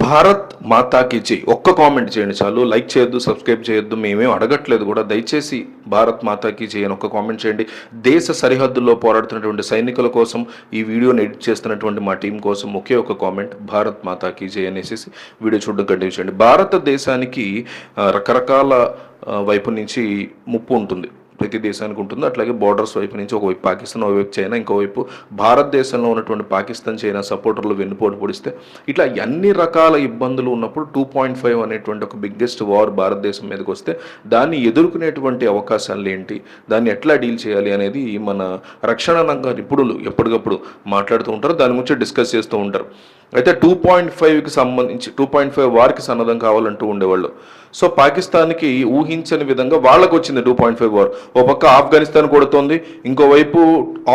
భారత్ మాతాకి జై. ఒక్క కామెంట్ చేయండి చాలు. లైక్ చేయొద్దు సబ్స్క్రైబ్ చేయొద్దు. మేమేం అడగట్లేదు కూడా. దయచేసి భారత్ మాతాకి జై అని ఒక్క కామెంట్ చేయండి. దేశ సరిహద్దుల్లో పోరాడుతున్నటువంటి సైనికుల కోసం ఈ వీడియోని ఎడిట్ చేస్తున్నటువంటి మా టీం కోసం ఒకే ఒక కామెంట్ భారత్ మాతాకి జై అనేసి వీడియో చూడడం కంటిన్యూ చేయండి. భారతదేశానికి రకరకాల వైపు నుంచి ముప్పు ఉంటుంది. ప్రతి దేశానికి ఉంటుంది. అట్లాగే బోర్డర్స్ వైపు నుంచి ఒకవైపు పాకిస్తాన్ ఒకవైపు చైనా ఇంకోవైపు భారతదేశంలో ఉన్నటువంటి పాకిస్తాన్ చైనా సపోర్టర్లు వెన్నుపోటు పొడిస్తే ఇట్లా అన్ని రకాల ఇబ్బందులు ఉన్నప్పుడు టూ పాయింట్ ఫైవ్ అనేటువంటి ఒక బిగ్గెస్ట్ వార్ భారతదేశం మీదకి వస్తే దాన్ని ఎదుర్కొనేటువంటి అవకాశాలు ఏంటి? దాన్ని ఎట్లా డీల్ చేయాలి అనేది మన రక్షణ రంగ నిపుణులు ఎప్పటికప్పుడు మాట్లాడుతూ ఉంటారు. దాని గురించి డిస్కస్ చేస్తూ ఉంటారు. అయితే టూ పాయింట్ ఫైవ్కి సంబంధించి టూ పాయింట్ ఫైవ్ వార్కి సన్నద్ధం కావాలంటూ ఉండేవాళ్ళు. సో పాకిస్తాన్కి ఊహించని విధంగా వాళ్ళకు వచ్చింది టూ పాయింట్ ఫైవ్ వార్. ఓ పక్క ఆఫ్ఘనిస్తాన్ కొడుతోంది ఇంకోవైపు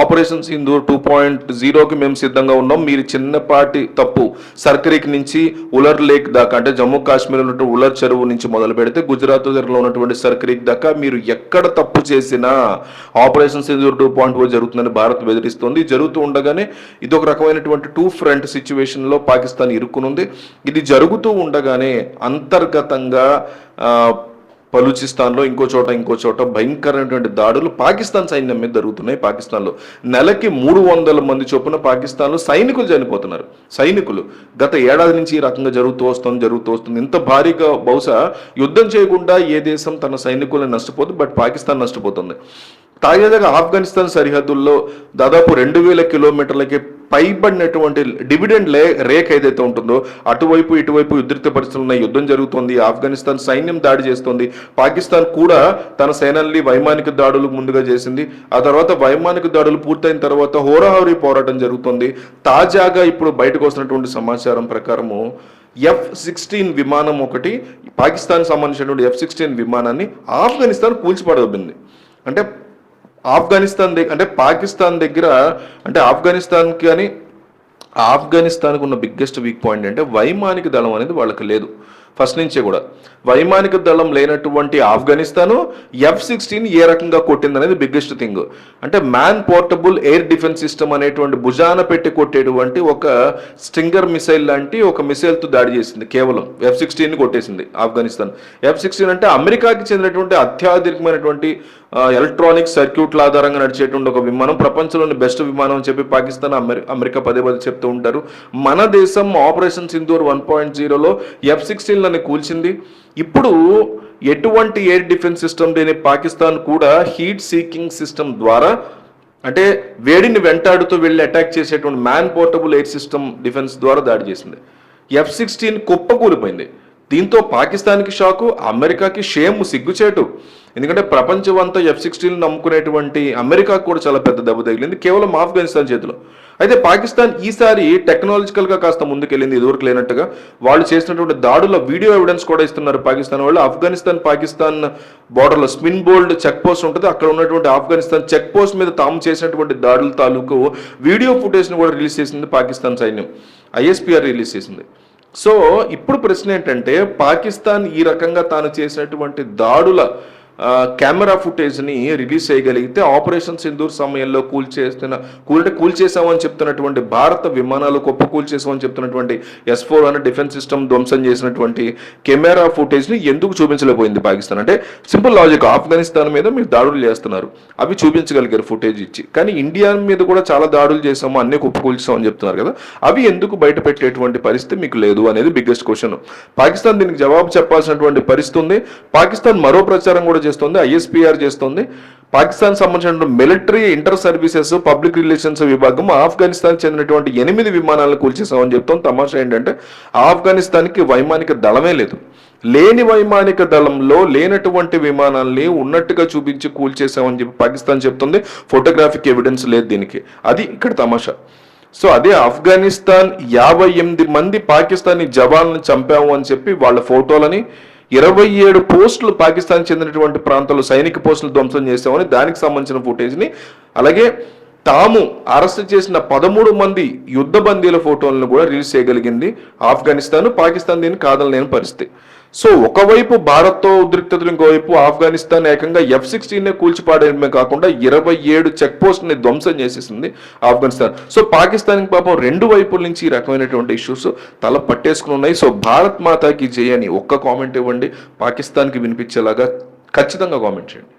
ఆపరేషన్ సింధు టూ పాయింట్ జీరోకి మేము సిద్ధంగా ఉన్నాం. మీరు చిన్నపాటి తప్పు. సర్కరిక్ నుంచి ఉలర్ లేక్ దాకా అంటే జమ్మూ కాశ్మీర్ ఉన్నటువంటి ఉలర్ చెరువు నుంచి మొదలు పెడితే గుజరాత్ దగ్గరలో ఉన్నటువంటి సర్కరిక్ దాకా మీరు ఎక్కడ తప్పు చేసినా operation Sindhu two point four జరుగుతుందని భారత్ బెదిరిస్తుంది. జరుగుతూ ఉండగానే ఇది ఒక రకమైనటువంటి టూ ఫ్రంట్ సిచ్యువేషన్లో పాకిస్తాన్ ఇరుక్కునుంది. ఇది జరుగుతూ ఉండగానే అంతర్గతంగా బలూచిస్తాన్లో ఇంకో చోట ఇంకో చోట భయంకరమైనటువంటి దాడులు పాకిస్తాన్ సైన్యం మీద జరుగుతున్నాయి పాకిస్తాన్లో. నెలకి మూడు వందల మంది చొప్పున పాకిస్తాన్లో సైనికులు చనిపోతున్నారు. సైనికులు. గత ఏడాది నుంచి ఈ రకంగా జరుగుతూ వస్తుంది జరుగుతూ వస్తుంది. ఇంత భారీగా బహుశా యుద్ధం చేయకుండా ఏ దేశం తన సైనికులను నష్టపోదు బట్ పాకిస్తాన్ నష్టపోతుంది. తాజాగా ఆఫ్ఘనిస్తాన్ సరిహద్దుల్లో దాదాపు రెండు వేల కిలోమీటర్లకి పైబడినటువంటి డివిడెండ్ లే రేక్ ఏదైతే ఉంటుందో అటువైపు ఇటువైపు ఉద్రిక్త పరిస్థితులు ఉన్నాయి యుద్ధం జరుగుతోంది ఆఫ్ఘనిస్తాన్ సైన్యం దాడి చేస్తోంది పాకిస్తాన్ కూడా తన సేనల్ని వైమానిక దాడులు ముందుగా చేసింది ఆ తర్వాత వైమానిక దాడులు పూర్తయిన తర్వాత హోరాహోరీ పోరాటం జరుగుతుంది. తాజాగా ఇప్పుడు బయటకు వస్తున్నటువంటి సమాచారం ప్రకారము ఎఫ్ సిక్స్టీన్ విమానం ఒకటి పాకిస్తాన్ సంబంధించినటువంటి ఎఫ్ సిక్స్టీన్ విమానాన్ని ఆఫ్ఘనిస్తాన్ కూల్చిపడబడింది. అంటే ఆఫ్ఘనిస్తాన్ దగ్గర అంటే పాకిస్తాన్ దగ్గర అంటే ఆఫ్ఘనిస్తాన్కి కానీ ఆఫ్ఘనిస్తాన్కి ఉన్న బిగ్గెస్ట్ వీక్ పాయింట్ అంటే వైమానిక దళం అనేది వాళ్ళకి లేదు. ఫస్ట్ నుంచే కూడా. వైమానిక దళం లేనటువంటి ఆఫ్ఘనిస్తాను ఎఫ్ సిక్స్టీన్ ఏ రకంగా కొట్టింది అనేది బిగ్గెస్ట్ థింగ్ అంటే man portable air defence system అనేటువంటి భుజాన పెట్టి కొట్టేటువంటి ఒక స్టింగర్ మిసైల్ లాంటి ఒక మిసైల్తో దాడి చేసింది కేవలం. ఎఫ్ సిక్స్టీన్ కొట్టేసింది ఆఫ్ఘనిస్తాన్. ఎఫ్ సిక్స్టీన్ అంటే అమెరికాకి చెందినటువంటి అత్యాధునికమైనటువంటి ఎలక్ట్రానిక్ సర్క్యూట్ల ఆధారంగా నడిచేటువంటి ఒక విమానం ప్రపంచంలోని బెస్ట్ విమానం అని చెప్పి పాకిస్తాన్ అమెరికా పదే పదే చెప్తూ ఉంటారు. మన దేశం ఆపరేషన్ సింధూర్ వన్ పాయింట్ జీరోలో ఎఫ్ సిక్స్టీన్ సిక్స్టీన్లని కూల్చింది. ఇప్పుడు ఎటువంటి ఎయిర్ డిఫెన్స్ సిస్టమ్ లేని పాకిస్తాన్ కూడా హీట్ సీకింగ్ సిస్టమ్ ద్వారా అంటే వేడిని వెంటాడుతూ వెళ్ళి అటాక్ చేసేటువంటి man portable air system defence ద్వారా దాడి చేసింది. ఎఫ్ సిక్స్టీన్ కుప్పకూలిపోయింది దీంతో పాకిస్తాన్కి షాకు అమెరికాకి షేమ్ సిగ్గుచేటు. ఎందుకంటే ప్రపంచం అంతా ఎఫ్ సిక్స్టీన్ నమ్ముకునేటువంటి అమెరికాకు కూడా చాలా పెద్ద దెబ్బ తగిలింది. కేవలం ఆఫ్ఘనిస్తాన్ చేతిలో. అయితే పాకిస్తాన్ ఈసారి టెక్నాలజికల్గా కాస్త ముందుకెళ్ళింది ఇదివరకు లేనట్టుగా. వాళ్ళు చేసినటువంటి దాడుల వీడియో ఎవిడెన్స్ కూడా ఇస్తున్నారు పాకిస్తాన్ వాళ్ళు. ఆఫ్ఘనిస్తాన్ పాకిస్తాన్ బార్డర్లో స్పిన్ బోల్డ్ చెక్ పోస్ట్ ఉంటుంది. అక్కడ ఉన్నటువంటి ఆఫ్ఘనిస్తాన్ చెక్ పోస్ట్ మీద తాము చేసినటువంటి దాడుల తాలూకు వీడియో ఫుటేజ్ని కూడా రిలీజ్ చేసింది పాకిస్తాన్ సైన్యం. ఐఎస్పిఆర్ రిలీజ్ చేసింది. సో ఇప్పుడు ప్రశ్న ఏంటంటే పాకిస్తాన్ ఈ రకంగా తాను చేసినటువంటి దాడుల కెమెరా ఫుటేజ్ని రిలీజ్ చేయగలిగితే ఆపరేషన్ సింధూర్ సమయంలో కూల్ చేస్తున్న కూలంటే కూల్ చేసామని చెప్తున్నటువంటి భారత విమానాలు గొప్ప కూల్చేసామని చెప్తున్నటువంటి ఎస్ ఫోర్ అనే డిఫెన్స్ సిస్టమ్ ధ్వంసం చేసినటువంటి కెమెరా ఫుటేజ్ని ఎందుకు చూపించలేకపోయింది పాకిస్తాన్? అంటే సింపుల్ లాజిక్ ఆఫ్ఘనిస్తాన్ మీద మీరు దాడులు చేస్తున్నారు. అవి చూపించగలిగారు ఫుటేజ్ ఇచ్చి. కానీ ఇండియా మీద కూడా చాలా దాడులు చేసాము అన్ని కుప్పకూల్చామని చెప్తున్నారు కదా. అవి ఎందుకు బయట పెట్టేటువంటి పరిస్థితి మీకు లేదు అనేది బిగ్గెస్ట్ క్వశ్చన్ పాకిస్తాన్ దీనికి జవాబు చెప్పాల్సినటువంటి పరిస్థితి ఉంది. పాకిస్తాన్ మరో ప్రచారం కూడా చేస్తుంది ఐఎస్పిఆర్ చేస్తుంది. పాకిస్తాన్ సంబంధించిన military inter services public relations విభాగం ఆఫ్ఘనిస్తాన్ చెందినటువంటి ఎనిమిది విమానాలను కూల్చేసామని చెప్తాం. తమాషా ఏంటంటే ఆఫ్ఘనిస్తాన్కి వైమానిక దళమే లేదు. లేని వైమానిక దళంలో లేనటువంటి విమానాల్ని ఉన్నట్టుగా చూపించి కూల్చేసామని చెప్పి పాకిస్తాన్ చెప్తుంది. ఫోటోగ్రాఫిక్ ఎవిడెన్స్ లేదు దీనికి. అది ఇక్కడ తమాషా. సో అదే ఆఫ్ఘనిస్తాన్ యాభై ఎనిమిది మంది పాకిస్తానీ జవాన్లను చంపాము అని చెప్పి వాళ్ళ ఫోటోలని ఇరవై ఏడు పోస్టులు పాకిస్తాన్ చెందినటువంటి ప్రాంతాల్లో సైనిక పోస్టులు ధ్వంసం చేశామని దానికి సంబంధించిన ఫుటేజ్ని అలాగే తాము అరెస్ట్ చేసిన పదమూడు మంది యుద్ధ బందీల ఫోటోలను కూడా రిలీజ్ చేయగలిగింది ఆఫ్ఘనిస్తాన్. పాకిస్తాన్ దీన్ని కాదనలేని పరిస్థితి. సో ఒకవైపు భారత్తో ఉద్రిక్తతలు ఇంకోవైపు ఆఫ్ఘనిస్తాన్ ఏకంగా ఎఫ్ సిక్స్టీన్ కూల్చిపాడమే కాకుండా ఇరవై ఏడు చెక్ పోస్ట్ని ధ్వంసం చేసేసింది ఆఫ్ఘనిస్తాన్. సో పాకిస్తాన్కి పాపం రెండు వైపుల నుంచి ఈ రకమైనటువంటి ఇష్యూస్ తల పట్టేసుకుని ఉన్నాయి. సో భారత్ మాతాకి జయ అని ఒక్క కామెంట్ ఇవ్వండి. పాకిస్తాన్కి వినిపించేలాగా ఖచ్చితంగా కామెంట్ చేయండి.